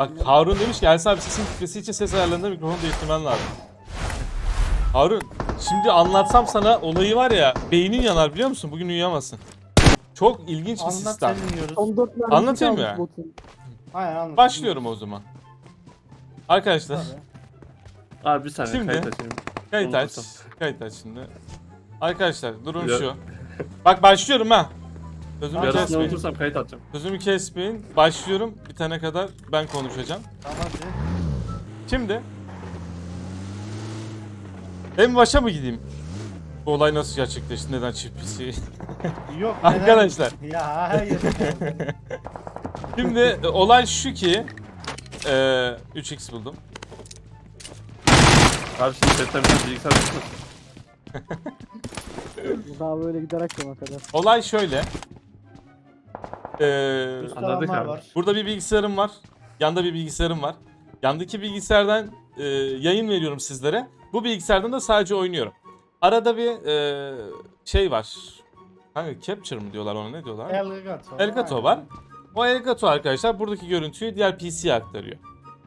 Bak Harun demiş ki Ersin abi sesin gitmesi için ses ayarlarında mikrofonu değiştirmen lazım. Harun şimdi anlatsam sana olayı var ya beynin yanar biliyor musun? Bugün uyuyamazsın. Çok ilginç bir Anlat sistem. seni dinliyoruz. 14 mermisi Anlatayım kalmış mı? botun. Aynen anlat. Başlıyorum o zaman. Arkadaşlar Tabii. Abi bir saniye Şimdi- kayıt açayım. kayıt aç. Kayıt aç şimdi. Arkadaşlar durum Ya. şu. Bak başlıyorum ha. Sözümü kesmeyin. unutursam kayıt atacağım. Sözümü kesmeyin. Başlıyorum. Bitene kadar ben konuşacağım. Tamam hadi. Şimdi en başa mı gideyim? Bu olay nasıl gerçekleşti? Neden çift PC? Yok. neden- Arkadaşlar Ya hayır. şimdi e, olay şu ki e, 3x buldum. Abi şimdi setten bir bilgisayar tutmasın. Daha böyle gider akşama kadar. Olay şöyle. E, Anladık abi. var. burada bir bilgisayarım var. Yanda bir bilgisayarım var. Yandaki bilgisayardan e, yayın veriyorum sizlere. Bu bilgisayardan da sadece oynuyorum. Arada bir e, şey var. Hangi capture mı diyorlar ona ne diyorlar? Elgato. Elgato var. O Elgato arkadaşlar buradaki görüntüyü diğer PC'ye aktarıyor.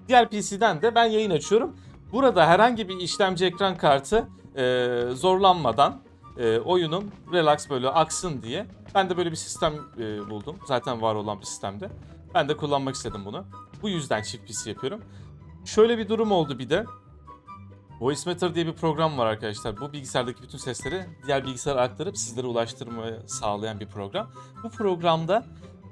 Diğer PC'den de ben yayın açıyorum. Burada herhangi bir işlemci ekran kartı e, zorlanmadan e, oyunum relax böyle aksın diye ben de böyle bir sistem e, buldum. Zaten var olan bir sistemde. Ben de kullanmak istedim bunu. Bu yüzden çift PC yapıyorum. Şöyle bir durum oldu bir de. Voice Matter diye bir program var arkadaşlar. Bu bilgisayardaki bütün sesleri diğer bilgisayara aktarıp sizlere ulaştırmayı sağlayan bir program. Bu programda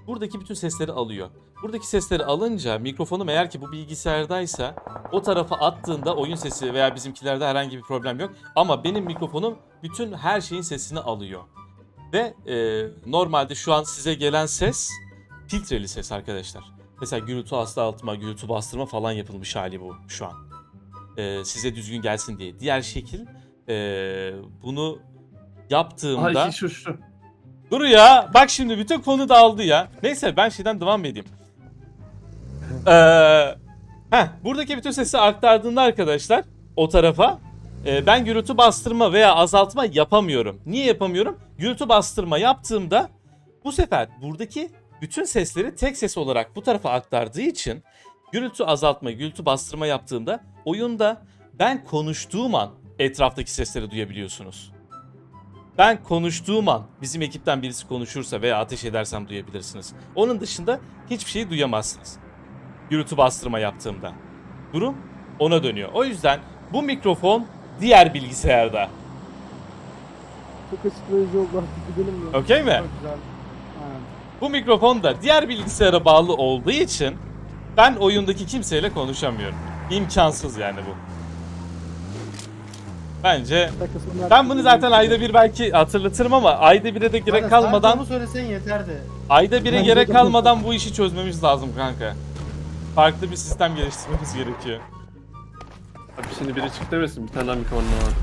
buradaki bütün sesleri alıyor. Buradaki sesleri alınca mikrofonum eğer ki bu bilgisayardaysa o tarafa attığında oyun sesi veya bizimkilerde herhangi bir problem yok. Ama benim mikrofonum bütün her şeyin sesini alıyor. Ve e, normalde şu an size gelen ses filtreli ses arkadaşlar. Mesela gürültü azaltma, gürültü bastırma falan yapılmış hali bu şu an. E, size düzgün gelsin diye. Diğer şekil e, bunu yaptığımda... İki şu şu. Dur ya. Bak şimdi bütün konu dağıldı ya. Neyse ben şeyden devam edeyim. Ee, heh, buradaki bütün sesi aktardığında arkadaşlar o tarafa e, ben gürültü bastırma veya azaltma yapamıyorum. Niye yapamıyorum? Gürültü bastırma yaptığımda bu sefer buradaki bütün sesleri tek ses olarak bu tarafa aktardığı için gürültü azaltma, gürültü bastırma yaptığımda oyunda ben konuştuğum an etraftaki sesleri duyabiliyorsunuz. Ben konuştuğum an bizim ekipten birisi konuşursa veya ateş edersem duyabilirsiniz. Onun dışında hiçbir şeyi duyamazsınız. Gürültü bastırma yaptığımda. Durum ona dönüyor. O yüzden bu mikrofon diğer bilgisayarda. Çok açıklayıcı oldu artık gidelim ya. Okey mi? Çok güzel. Aynen. Bu mikrofon da diğer bilgisayara bağlı olduğu için ben oyundaki kimseyle konuşamıyorum. İmkansız yani bu. Bence ben bunu zaten ayda bir belki hatırlatırım ama ayda bire de gerek kalmadan onu söylesen yeterdi. Ayda bire gerek kalmadan bu işi çözmemiz lazım kanka. Farklı bir sistem geliştirmemiz gerekiyor. Abi şimdi biri çık demesin bir tane daha mikrofonum var.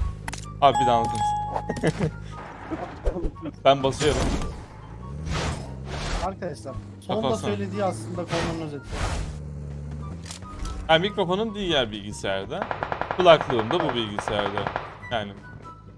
Abi bir daha anlatır mısın? Ben basıyorum. Arkadaşlar. Sonunda Kapatsana. söylediği aslında konunun özeti. Ha, mikrofonum diğer bilgisayarda. Kulaklığım da bu bilgisayarda. Yani